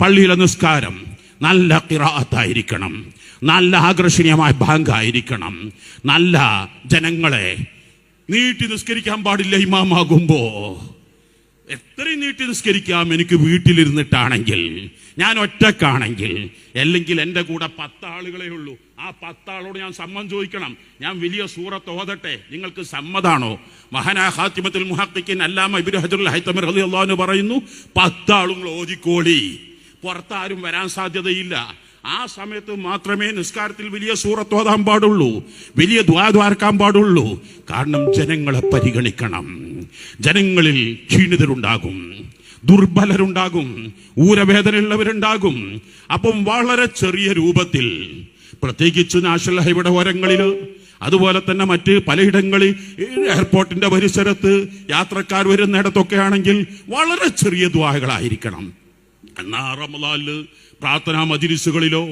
പള്ളിയിലെ നിസ്കാരം നല്ല കിറാത്തായിരിക്കണം നല്ല ആകർഷണീയമായ ബാങ്കായിരിക്കണം നല്ല ജനങ്ങളെ നീട്ടി നിസ്കരിക്കാൻ പാടില്ല ഇമാമാകുമ്പോ. എത്രയും നീട്ടി നിസ്കരിക്കാം എനിക്ക് വീട്ടിലിരുന്നിട്ടാണെങ്കിൽ. ഞാൻ ഒറ്റക്കാണെങ്കിൽ. അല്ലെങ്കിൽ എന്റെ കൂടെ പത്താളുകളെ ഉള്ളൂ. ആ പത്താളോട് ഞാൻ സമ്മം ചോദിക്കണം. ഞാൻ വലിയ സൂറത്ത് ഓതട്ടെ? നിങ്ങൾക്ക് സമ്മതാണോ? മഹനാ ഹാത്തിമത്തിൽ മുഹാക്കിൻ അല്ലാമ ഇബ്നു ഹജറുൽ ഹൈത്തമർ പറയുന്നു പത്താളുകൾ ഓതിക്കോളി. പുറത്താരും വരാൻ സാധ്യതയില്ല. ആ സമയത്ത് മാത്രമേ നിസ്കാരത്തിൽ വലിയ സൂറത്ത് ഓതാൻ പാടുള്ളൂ. വലിയ ദ്വാദ്വാർക്കാൻ പാടുള്ളൂ. കാരണം ജനങ്ങളെ പരിഗണിക്കണം. ജനങ്ങളിൽ ക്ഷീണിതരുണ്ടാകും ദുർബലരുണ്ടാകും ഊരവേദനയുള്ളവരുണ്ടാകും. അപ്പം വളരെ ചെറിയ രൂപത്തിൽ പ്രത്യേകിച്ച് നാഷണൽ ഹൈവേയുടെ ഓരങ്ങളിൽ അതുപോലെ തന്നെ മറ്റ് പലയിടങ്ങളിൽ എയർപോർട്ടിന്റെ പരിസരത്ത് യാത്രക്കാർ വരുന്നിടത്തൊക്കെ ആണെങ്കിൽ വളരെ ചെറിയ ദ്വാരകളായിരിക്കണം. എന്നാ റമലാൽ പ്രാർത്ഥനാ മജിലിസുകളിലോ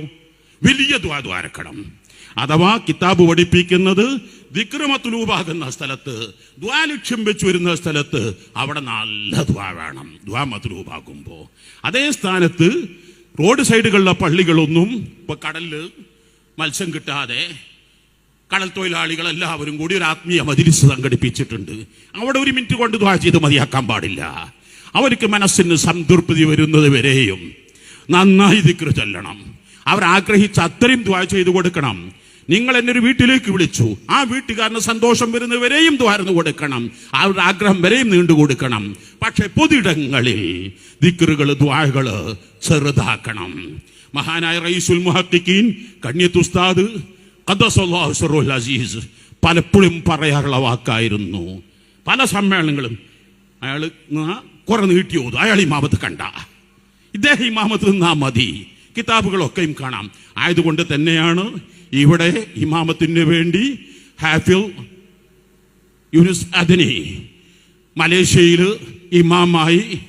വലിയ ദ്വാദ്വാരക്കണം അഥവാ കിതാബ് പഠിപ്പിക്കുന്നത് വിക്രമത്തുലൂപാകുന്ന സ്ഥലത്ത് ദ്വാലക്ഷ്യം വെച്ച് വരുന്ന സ്ഥലത്ത് അവിടെ നല്ല ദ്വാ വേണം. ദ്വാ മതുലൂപാകുമ്പോ അതേ സ്ഥാനത്ത് റോഡ് സൈഡുകളിലെ പള്ളികളൊന്നും ഇപ്പൊ കടലിൽ മത്സ്യം കിട്ടാതെ കടൽ തൊഴിലാളികൾ എല്ലാവരും കൂടി ഒരു ആത്മീയ മജിലിസ് സംഘടിപ്പിച്ചിട്ടുണ്ട്. അവിടെ ഒരു മിനിറ്റ് കൊണ്ട് ദ്വാ ചെയ്ത് മതിയാക്കാൻ പാടില്ല. അവർക്ക് മനസ്സിന് സംതൃപ്തി വരുന്നത് വരെയും നന്നായി ദിക്ര ചൊല്ലണം. അവർ അത്രയും ദ്വാ ചെയ്തു കൊടുക്കണം. നിങ്ങൾ എന്നെ ഒരു വീട്ടിലേക്ക് വിളിച്ചു. ആ വീട്ടുകാരന് സന്തോഷം വരുന്നവരെയും തുറന്നു കൊടുക്കണം. അവരുടെ ആഗ്രഹം വരെയും നീണ്ടു കൊടുക്കണം. പക്ഷെ പൊതിടങ്ങളിൽ ദിക്കറുകൾ ദ്വാകൾ ചെറുതാക്കണം. മഹാനായ റയീസുൽ മുഹക്കിൻ കണ്യത്തുസ്താദ് അസീസ് പലപ്പോഴും പറയാറുള്ള വാക്കായിരുന്നു. പല സമ്മേളനങ്ങളും അയാൾ കുറെ നീട്ടി ഓതും അയാൾ ഇമാമത്ത് കണ്ട. ഇദ്ദേഹം ഇമാമത്ത് നിന്നാ മതി. കിതാബുകളൊക്കെയും കാണാം. ആയതുകൊണ്ട് തന്നെയാണ് ഇവിടെ ഇമാമത്തിന് വേണ്ടി ഹാഫിൽ യൂനുസ് അദനി മലേഷ്യയിൽ ഇമാമായി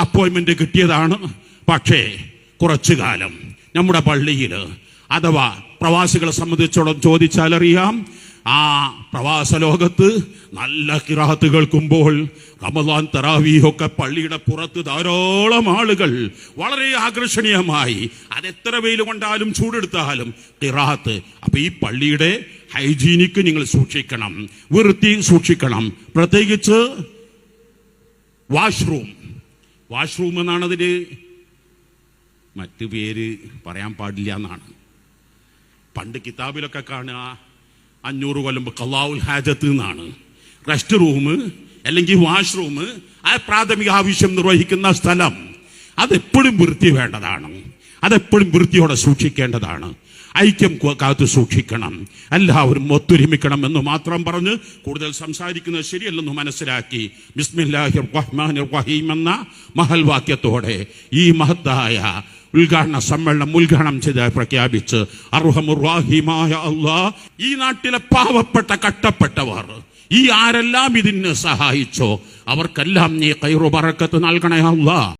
അപ്പോയിൻമെന്റ് കിട്ടിയതാണ്. പക്ഷേ കുറച്ചു കാലം നമ്മുടെ പള്ളിയിൽ അഥവാ പ്രവാസികളെ സംബന്ധിച്ചോളം ചോദിച്ചാലറിയാം ആ പ്രവാസ ലോകത്ത് നല്ല കിറാത്ത് കേൾക്കുമ്പോൾ റമദാൻ തറാവീഹൊക്കെ പള്ളിയുടെ പുറത്ത് ധാരാളം ആളുകൾ വളരെ ആകർഷണീയമായി. അതെത്ര വെയിൽ കൊണ്ടാലും ചൂടെടുത്താലും കിറാത്ത്. അപ്പൊ ഈ പള്ളിയുടെ ഹൈജീനിക്ക് നിങ്ങൾ സൂക്ഷിക്കണം വൃത്തി സൂക്ഷിക്കണം. പ്രത്യേകിച്ച് വാഷ്റൂം. വാഷ്റൂം എന്നാണ് അതിന് മറ്റു പേര് പറയാൻ പാടില്ല എന്നാണ്. പണ്ട് കിതാബിലൊക്കെ കാണുക അഞ്ഞൂറ് കൊല്ലം കള്ളാവുൽ ഹാജത്ത് എന്നാണ്. റെസ്റ്റ് റൂം അല്ലെങ്കിൽ വാഷ്റൂം ആ പ്രാഥമിക ആവശ്യം നിർവഹിക്കുന്ന സ്ഥലം അതെപ്പോഴും വൃത്തി വേണ്ടതാണ് അതെപ്പോഴും വൃത്തിയോടെ സൂക്ഷിക്കേണ്ടതാണ്. ഐക്യം കാത്തു സൂക്ഷിക്കണം. എല്ലാവരും ഒത്തൊരുമിക്കണം എന്ന് മാത്രം പറഞ്ഞ് കൂടുതൽ സംസാരിക്കുന്നത് ശരിയല്ലെന്ന് മനസ്സിലാക്കി. ബിസ്മില്ലാഹിർ റഹ്മാനിർ റഹീം എന്ന മഹൽ വാക്യത്തോടെ ഈ മഹത്തായ ഉദ്ഘാടന സമ്മേളനം ഉദ്ഘാടനം ചെയ്ത് പ്രഖ്യാപിച്ച് അർഹമുറാഹിമായ അള്ളാ ഈ നാട്ടിലെ പാവപ്പെട്ട കട്ടപ്പെട്ടവർ ഈ ആരെല്ലാം ഇതിന് സഹായിച്ചോ അവർക്കെല്ലാം നീ കൈറു പറക്കത്ത് നൽകണേ അള്ളാ.